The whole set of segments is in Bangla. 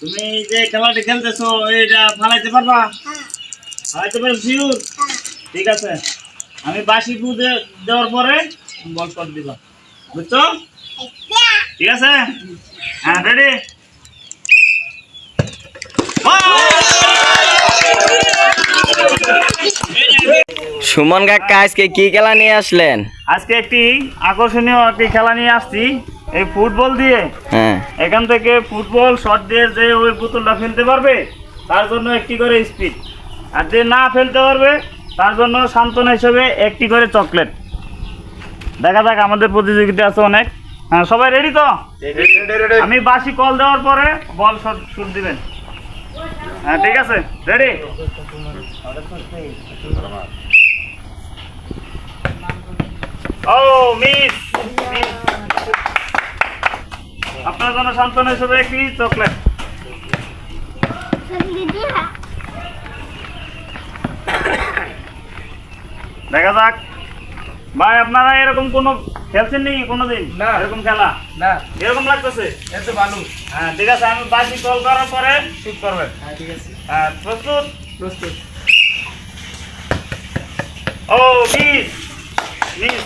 তুমি যে খেলাটি খেলতেছো এটা ফালাইতে পারবা? ফালাইতে পারো শিওর? ঠিক আছে। আমি বাসি দে- দেওয়ার পরে বল শট দিবা। বুঝছ? ঠিক আছে? হ্যাঁ রেডি সুমন কাকা আজকে কি খেলা নিয়ে আসলেন? আজকে একটি আকর্ষণীয় একটি খেলা নিয়ে আসছি। এই ফুটবল দিয়ে হ্যাঁ। এখান থেকে ফুটবল শট দিয়ে যে ওই বোতলটা ফেলতে পারবে তার জন্য একটি করে স্পিড আর যে না ফেলতে পারবে তার জন্য সান্ত্বনা হিসেবে একটি করে চকলেট দেখা যাক আমাদের প্রতিযোগিতা আছে অনেক। হ্যাঁ সবাই রেডি তো? আমি বাসি কল দেওয়ার পরে বল শট শুট দিবেন। হ্যাঁ ঠিক আছে? রেডি ও মিস মিস আপনার জন্য সান্ত্বনা হিসেবে একটি চকলেট। দেখা যাক। ভাই আপনারা এরকম কোনো খেলছেন নাকি কোনোদিন? না। এরকম খেলা? না। এরকম লাগতেছে? এত ভালো। হ্যাঁ ঠিক আছে আমি বাসি কল করার পরে ঠিক করবেন। হ্যাঁ ঠিক আছে। হ্যাঁ প্রস্তুত? প্রস্তুত। ও মিস। মিস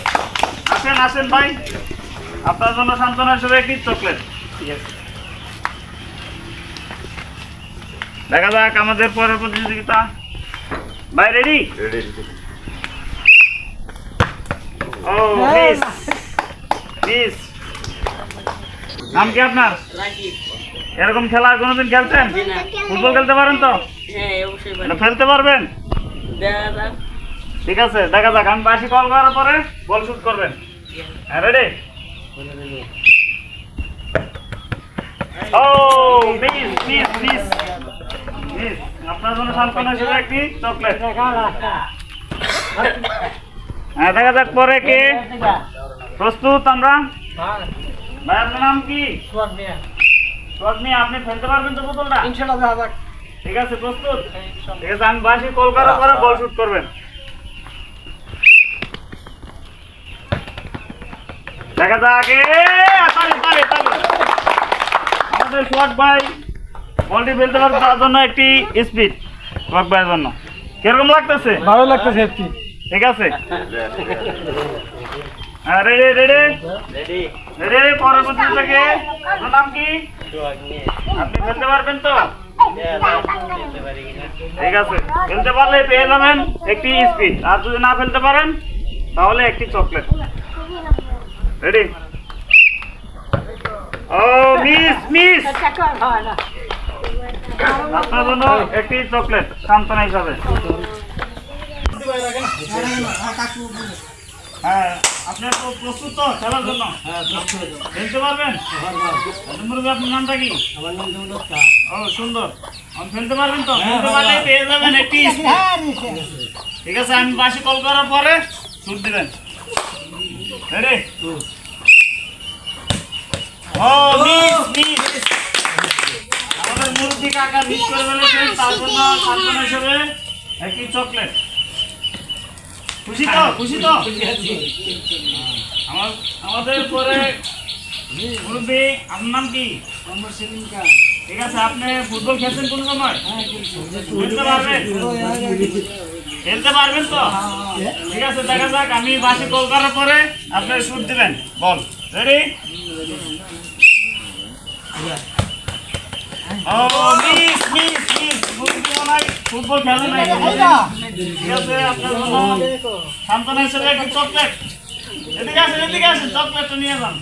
আসেন আসেন ভাই। আপনার জন্য সান্ত্বনা হিসেবে একটি চকলেট। দেখা যাক আমাদের পরের প্রতিযোগিতা। ভাই রেডি ও মিস মিস নাম কি আপনার? এরকম খেলা আর কোনোদিন খেলছেন? ফুটবল খেলতে পারেন তো? এটা ফেলতে পারবেন? ঠিক আছে দেখা যাক। আমি বাসি কল করার পরে বল শুট করবেন। হ্যাঁ রেডি ও মিস মিস মিস মিস আপনার জন্য সান্ত্বনা হিসেবে একটি চকলেট। হ্যাঁ দেখা যাক পরে কে প্রস্তুত আমরা। ভাই আপনার নাম কি? আপনি ফেলতে পারবেন তো বোতলটা? ইনশাআল্লাহ দেখা যাক। ঠিক আছে প্রস্তুত? ঠিক আছে আমি বাসি কল করার পরে বল শুট করবেন। দেখা যাক এ। আমাদের সোহাগ ভাই বলটি ফেলতে পারবে তার জন্য একটি স্পিড সোহাগ ভাইয়ের জন্য। কীরকম লাগতেছে? ভালো লাগতেছে আর কি। ঠিক আছে? হ্যাঁ রেডি রেডি রেডি পরবর্তী থেকে আপনার নাম কি? আপনি ফেলতে পারবেন তো? ঠিক আছে। ফেলতে পারলে পেয়ে যাবেন একটি স্পিড আর যদি না ফেলতে পারেন তাহলে একটি চকলেট রেডি ও মিস মিস। আপনার জন্য একটি চকলেট সান্ত্বনা হিসাবে। হ্যাঁ আপনার তো প্রস্তুত তো খেলার জন্য? খেলতে পারবেন? মুরব্বী আপনার নামটা কি? ও সুন্দর। আপনি ফেলতে পারবেন তো? ফেলতে পারলে পেয়ে যাবেন একটি ঠিক আছে। আমি বাসি কল করার পরে শুট দিবেন। রেডি ও মিস মিস। আমাদের মুরব্বী কাকা মিস করে ফেলেছেন তার জন্য সান্ত্বনা হিসেবে। একটি চকলেট খুশি তো? খুশি তো? আমার আমাদের পরে মুরব্বী আপনার নাম কি? ঠিক আছে আপনি ফুটবল খেলছেন কোন সময়? খেলতে পারবেন? খেলতে পারবেন তো? ঠিক আছে দেখা যাক আমি বাসে কল করার পরে আপনি শুট দিবেন। বল। রেডি ও মিস মিস মিস মুরব্বী মনে হয় ফুটবল খেলে নাই ঠিক আছে আপনার জন্য সান্ত্বনা হিসেবে একটু চকলেট এদিকে আসেন এদিকে আসেন চকলেটটা নিয়ে যান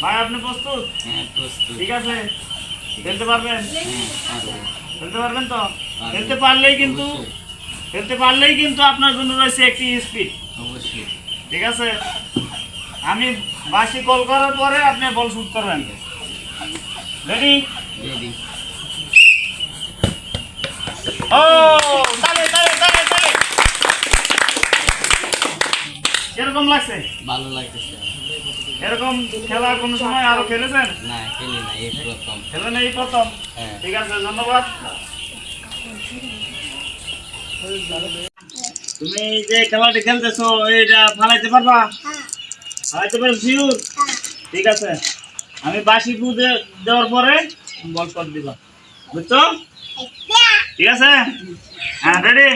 ভাই আপনি প্রস্তুত ঠিক আছে খেলতে পারবেন খেলতে পারবেন তো খেলতে পারলেই কিন্তু খেলতে পারলেই কিন্তু আপনার জন্য রয়েছে একটি স্পিড ঠিক আছে? আমি বাসি কল করার পরে আপনি বল শুট করবেন। রেডি ও তালে তালে তালে তালে। কীরকম লাগছে? ভালো লাগতেছে। এরকম খেলা কোন সময় আরও খেলেছেন? না খেলি না এই প্রথম। খেলেন এই প্রথম? হ্যাঁ। ঠিক আছে ধন্যবাদ। তুমি যে খেলাটি খেলতেছো এটা ফালাইতে পারবা? ফালাইতে পারো শিওর? ঠিক আছে। আমি বাসি পু দেওয়ার পরে বল শট দিবা। বুঝছ? ঠিক আছে? হ্যাঁ রেডি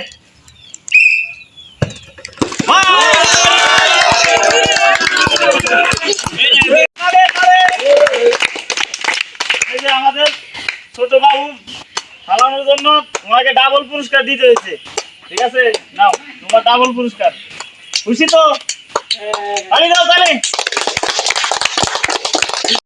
এই যে আমাদের ছোট বাবু চালানোর জন্য তোমাকে ডাবল পুরস্কার দিতে হয়েছে। ঠিক আছে? নাও। ডাবল পুরস্কার। খুশি তো? তালি দাও তালি